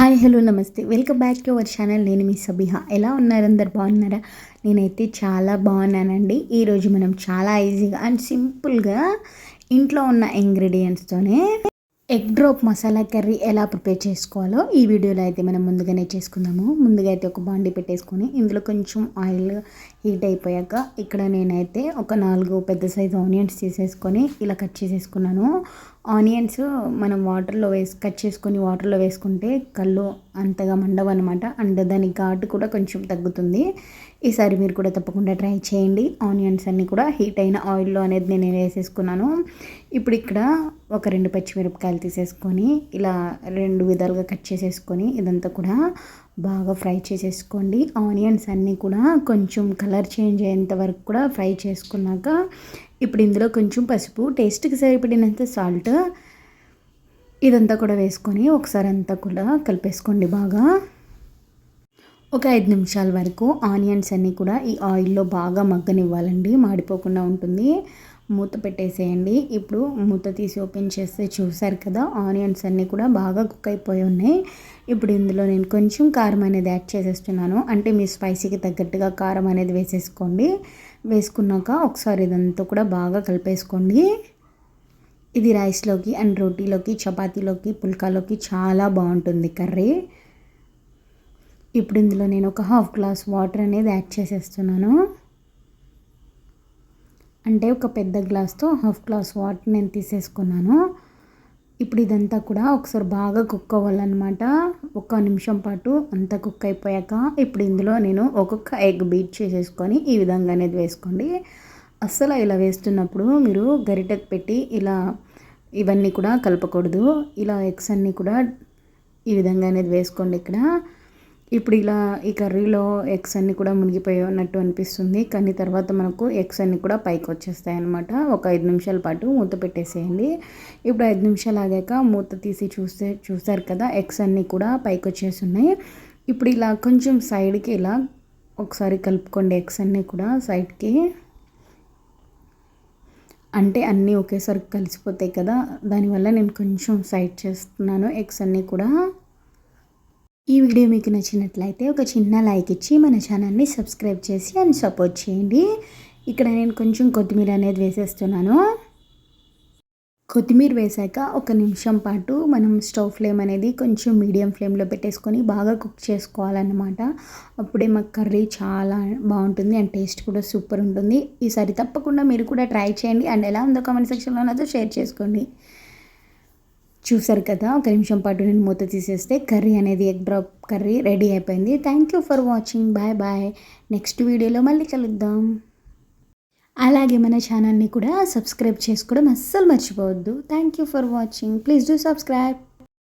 Hi hello namaste. Welcome back to our channel. నేను మీ సబిహ. ఎలా ఉన్నారు? అందరు బాగున్నారా? నేనైతే చాలా బాగున్నానండి. ఈరోజు మనం చాలా ఈజీగా అండ్ సింపుల్గా ఇంట్లో ఉన్న ఇంగ్రీడియంట్స్తోనే ఎగ్ డ్రాప్ మసాలా కర్రీ ఎలా ప్రిపేర్ చేసుకోవాలో ఈ వీడియోలో అయితే మనం ముందుగానే చేసుకుందాము. ముందుగా అయితే ఒక బాండి పెట్టేసుకొని ఇందులో కొంచెం ఆయిల్ హీట్ అయిపోయాక ఇక్కడ నేనైతే ఒక నాలుగు పెద్ద సైజు ఆనియన్స్ తీసేసుకొని ఇలా కట్ చేసేసుకున్నాను. ఆనియన్స్ మనం వాటర్లో వేసి కట్ చేసుకొని వాటర్లో వేసుకుంటే కళ్ళు అంతగా మండవు అనమాట అండ్ దాని ఘాటు కూడా కొంచెం తగ్గుతుంది. ఈసారి మీరు కూడా తప్పకుండా ట్రై చేయండి. ఆనియన్స్ అన్నీ కూడా హీట్ అయిన ఆయిల్లో అనేది నేను వేసేసుకున్నాను. ఇప్పుడు ఇక్కడ ఒక రెండు పచ్చిమిరపకాయలు తీసేసుకొని ఇలా రెండు విధాలుగా కట్ చేసేసుకొని ఇదంతా కూడా బాగా ఫ్రై చేసేసుకోండి. ఆనియన్స్ అన్నీ కూడా కొంచెం కలర్ చేంజ్ అయ్యేంత వరకు కూడా ఫ్రై చేసుకున్నాక ఇప్పుడు ఇందులో కొంచెం పసుపు టేస్ట్కి సరిపడినంత సాల్ట్ ఇదంతా కూడా వేసుకొని ఒకసారి అంతా కూడా కలిపేసుకోండి బాగా. ఒక ఐదు నిమిషాల వరకు ఆనియన్స్ అన్నీ కూడా ఈ ఆయిల్లో బాగా మగ్గనివ్వాలండి మాడిపోకుండా ఉంటుంది. మూత పెట్టేసేయండి. ఇప్పుడు మూత తీసి ఓపెన్ చేస్తే చూసారు కదా ఆనియన్స్ అన్నీ కూడా బాగా కుక్ అయిపోయి ఉన్నాయి. ఇప్పుడు ఇందులో నేను కొంచెం కారం అనేది యాడ్ చేసేస్తున్నాను. అంటే మీ స్పైసీకి తగ్గట్టుగా కారం అనేది వేసేసుకోండి. వేసుకున్నాక ఒకసారి ఇదంతా కూడా బాగా కలిపేసుకోండి. ఇది రైస్లోకి అండ్ రోటీలోకి చపాతీలోకి పుల్కాలోకి చాలా బాగుంటుంది కర్రీ. ఇప్పుడు ఇందులో నేను ఒక హాఫ్ గ్లాస్ వాటర్ అనేది యాడ్ చేసేస్తున్నాను. అంటే ఒక పెద్ద గ్లాస్తో హాఫ్ గ్లాస్ వాటర్ నేను తీసేసుకున్నాను. ఇప్పుడు ఇదంతా కూడా ఒకసారి బాగా కుక్ అవ్వాలన్నమాట ఒక నిమిషం పాటు అంతా కుక్ అయిపోయాక ఇప్పుడు ఇందులో నేను ఒక్కొక్క ఎగ్ బీట్ చేసేసుకొని ఈ విధంగా అనేది వేసుకోండి. అస్సలు ఇలా వేస్తున్నప్పుడు మీరు గరిటెకు పెట్టి ఇలా ఇవన్నీ కూడా కలపకూడదు. ఇలా ఎగ్స్ అన్నీ కూడా ఈ విధంగా అనేది వేసుకోండి ఇక్కడ. ఇప్పుడు ఇలా ఈ కర్రీలో ఎగ్స్ అన్నీ కూడా మునిగిపోయి ఉన్నట్టు అనిపిస్తుంది. కానీ తర్వాత మనకు ఎగ్స్ అన్నీ కూడా పైకి వచ్చేస్తాయి అనమాట ఒక ఐదు నిమిషాల పాటు మూత పెట్టేసేయండి. ఇప్పుడు ఐదు నిమిషాలు ఆగాక మూత తీసి చూస్తే చూసారు కదా ఎగ్స్ అన్నీ కూడా పైకి వచ్చేసి ఉన్నాయి ఇప్పుడు ఇలా కొంచెం సైడ్కి ఇలా ఒకసారి కలుపుకోండి ఎగ్స్ అన్నీ కూడా సైడ్కి. అంటే అన్నీ ఒకేసారి కలిసిపోతాయి కదా దానివల్ల నేను కొంచెం సైడ్ చేస్తున్నాను ఎగ్స్ అన్నీ కూడా. ఈ వీడియో మీకు నచ్చినట్లయితే ఒక చిన్న లైక్ ఇచ్చి మన ఛానల్ని సబ్స్క్రైబ్ చేసి అండ్ సపోర్ట్ చేయండి. ఇక్కడ నేను కొంచెం కొత్తిమీర అనేది వేసేస్తున్నాను. కొత్తిమీర వేసాక ఒక నిమిషం పాటు మనం స్టవ్ ఫ్లేమ్ అనేది కొంచెం మీడియం ఫ్లేమ్లో పెట్టేసుకొని బాగా కుక్ చేసుకోవాలన్నమాట. అప్పుడే మాకు కర్రీ చాలా బాగుంటుంది అండ్ టేస్ట్ కూడా సూపర్ ఉంటుంది. ఈసారి తప్పకుండా మీరు కూడా ట్రై చేయండి. అండ్ ఎలా ఉందో కామెంట్ సెక్షన్లో నాతో షేర్ చేసుకోండి. చూసారు కదా ఒక నిమిషం పాటు నేను మూత తీసేస్తే కర్రీ అనేది ఎగ్ డ్రాప్ కర్రీ రెడీ అయిపోయింది. Thank you for watching bye bye next వీడియోలో మళ్ళీ కలుద్దాం. అలాగే మన ఛానల్ని కూడా సబ్స్క్రైబ్ చేసుకోవడం అస్సలు మర్చిపోవద్దు. Thank you for watching please do subscribe